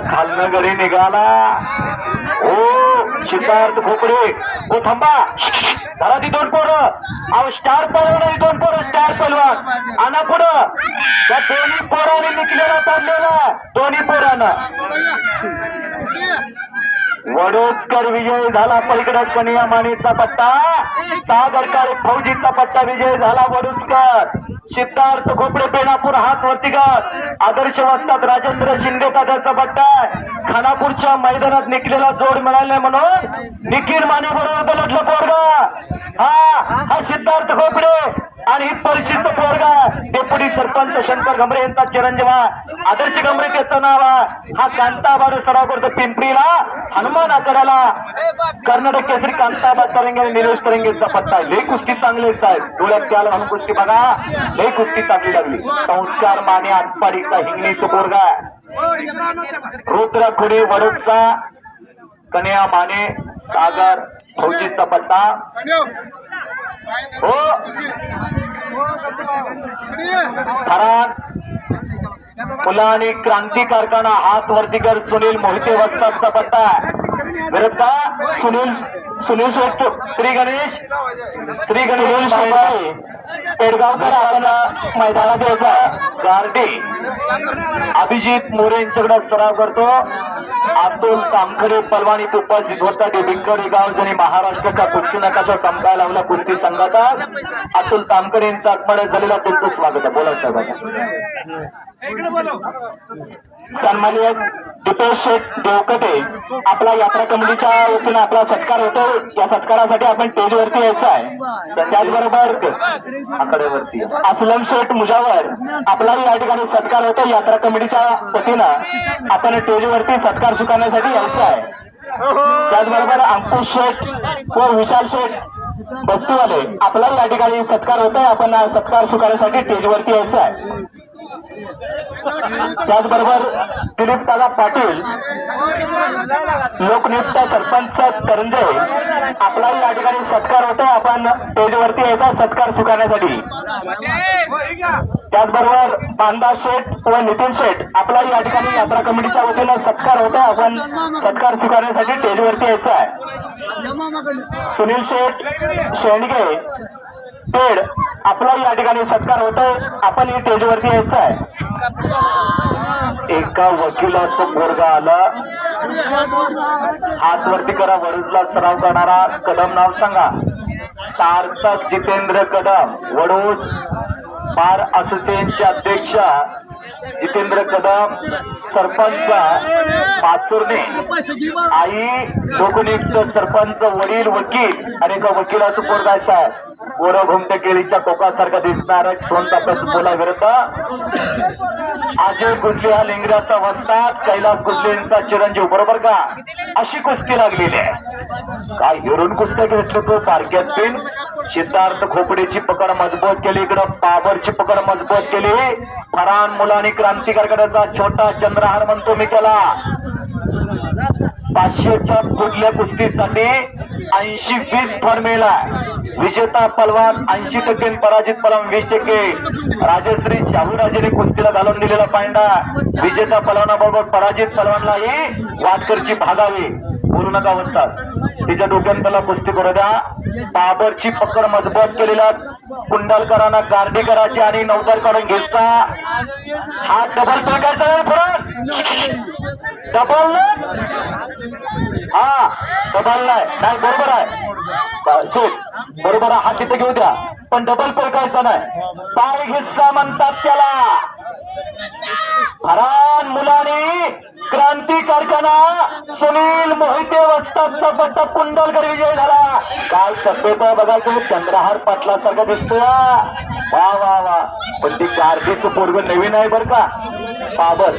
खालनं घरी निघाला. हो सिद्धार्थ खोपडे हो थांबा. धरा ती दोन पोरं. अहो स्टार पलवान दोन पोरं स्टार पलवान. आणा पुढं. त्या दोन्ही पोराने निघलेला चाललेला दोन्ही पोरानं. वडोदकर विजय झाला. पलकडा कनिया मानेचा पट्टा. सागरकर फौजीचा पट्टा विजय झाला वडोदकर. सिद्धार्थ खोपडे बेनापूर हात वरती कर आदर्श वस्तात राजेंद्र शिंदे काद्याचा बट्टा खानापूरच्या मैदानात निघलेला जोड मिळाले म्हणून निखिल माने बरोबर बलटलं पोरगा. हा हा सिद्धार्थ खोपडे. आणि ही परिशिष्ट वर्ग डेप्युटी सरपंच शंकर गमरे यांचा चिरंजीवा आदर्श गमरे त्याचं नाव हा कांताबाद सराव करतो पिंपरीला हनुमान आकड्याला कर्नाटक केसरी कांताबाद तरंगे आणि निलेश तरंगेचा पत्ता आहे. कुस्ती चांगली साहेब. डोळ्यात त्याला हनु कुस्ती बघा. हे कुस्ती चांगली लागली. संस्कार माने आटपाडीचा हिंगणी पोरगा रुद्र खुडे वडूचा कन्या माने सागर फौजीचा पत्ता. हो. थरान मुलांनी क्रांती कारखाना हात वरतीकर सुनील मोहिते वस्ताचा पत्ता विरुद्ध सुनील सुनील शेट्टी श्री गणेश श्री गणेश पेडगावकर आपल्याला मैदानात यायचा गार्डी. अभिजित मोरे यांच्याकडे सराव करतो. अतुल तामखडे पलवानी उपस्थित होता देविंकर गाव जणी महाराष्ट्राचा कुस्ती नकाशा चमकायला लावला कुस्ती संघाचा. अतुल तामखडे यांचा आत्मडे झालेला तुमचं स्वागत आहे. बोला साहेब सन्माननीय दीपेश शेठ देवकटे आपला यात्रा कमिटीच्या वतीने आपला सत्कार होतो या सत्कारासाठी आपण स्टेजवरती यायचं आहे. त्याचबरोबर आकडेवरती. असलम शेठ मुजावर आपलाही या ठिकाणी सत्कार होतो. यात्रा कमिटीच्या वतीनं आपण स्टेजवरती सत्कार स्वीकारण्यासाठी यायचं आहे. त्याचबरोबर अंकुश शेठ व विशाल शेठ बस्तीवाले आपलाही या ठिकाणी सत्कार होतोय. आपण सत्कार स्वीकारण्यासाठी स्टेजवरती यायचं आहे. त्याचबरोबर दिलीप दादा पाटील लोकनियुक्त सरपंच करंजे आपलाही या ठिकाणी सत्कार होतोय आपण पेजवरती यायचा सत्कार स्वीकारण्यासाठी. त्याचबरोबर बांदा शेठ व नितीन शेठ आपलाही या ठिकाणी यात्रा कमिटीच्या वतीनं सत्कार होतोय. आपण सत्कार स्वीकारण्यासाठी टेजवरती यायचा आहे. सुनील शेठ शेंडगे पेड आपला या ठिकाणी सत्कार होतोय. आपण ही स्टेजवरती यायचं आहे एका वकिलाचं पोरगा आला. हात वरती करा वरुजला सराव करणारा कदम नाव सांगा. सार्थक जितेंद्र कदम वडूज बार असोसिएशनचे अध्यक्ष. जितेंद्र कदम सरपंच पाचुर्णे आई लोकनियुक्त सरपंच वडील वकील आणि एका वकिलाचं पोरगा आहे साहेब. पोरं घुमटे केळीच्या कोकासारखा दिसणार सोन विरुद्ध. अजय कुसले हा लिंगराचा वस्तात कैलास कुसले यांचा चिरंजीव बरोबर का? अशी कुस्ती लागलेली आहे. काय हिरून कुस्त्या घेतलं तो पारक्यात पिन? सिद्धार्थ खोपडेची पकड मजबूत केली. इकडं बाबरची पकड मजबूत केली. फरान मुलानी क्रांतिकारकड्याचा छोटा चंद्रहार म्हणतो मी त्याला. पाचशेच्या पुढल्या कुस्तीसाठी ऐंशी वीस फळ मिळाला विजेता पलवान ऐंशी टक्के पराजित पलवान वीस टक्के. राजश्री शाहूराजेने कुस्तीला घालून दिलेला पायंडा. विजेता पलवानाबरोबर पराजित पलवानलाही वाटकरची भागावी. बोलू नका अवस्थात तिच्या डोक्यात त्याला कुस्ती करू द्या. बाबरची पकड मजबूत केलेला कुंडलकरांना गार्डीकराची आणि नौकर काढून हा डबल फेकायचा फरक. डबल हा डबल नाही बरोबर आहे. सूट बरोबर आहे. हा तिथे घेऊ द्या. पण डबल पळकायचा नाही. पाय घिस्सा म्हणतात त्याला. फरान मुलाने क्रांती कारखाना सुनील मोहिते वस्तादचा पट्टा कुंडलकर विजय झाला काय तब्येत आहे बघा तुम्ही चंद्रहार पाटलासारखा दिसतोय वा वा वा पण ती गार्दीचं पोरग नवीन आहे बर का बाबर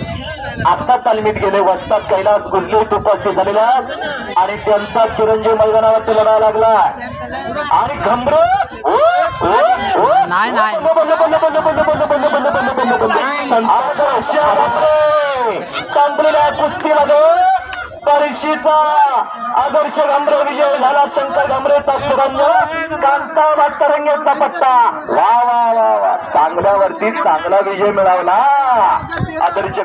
आता तालमीत गेले वस्ताद कैलास गुजले उपस्थित झालेला आणि त्यांचा चिरंजीव मैदानावरती लढा लागला आणि घंबर नाही, संपलेल्या कुस्तीमध्ये परीक्षेचा आदर्श घांबरे विजय झाला. शंकर घांबरेचा चरंज कांता भातरंगेचा पट्टा. वा वा वा वा. चांगल्यावरती चांगला विजय मिळवला आदर्श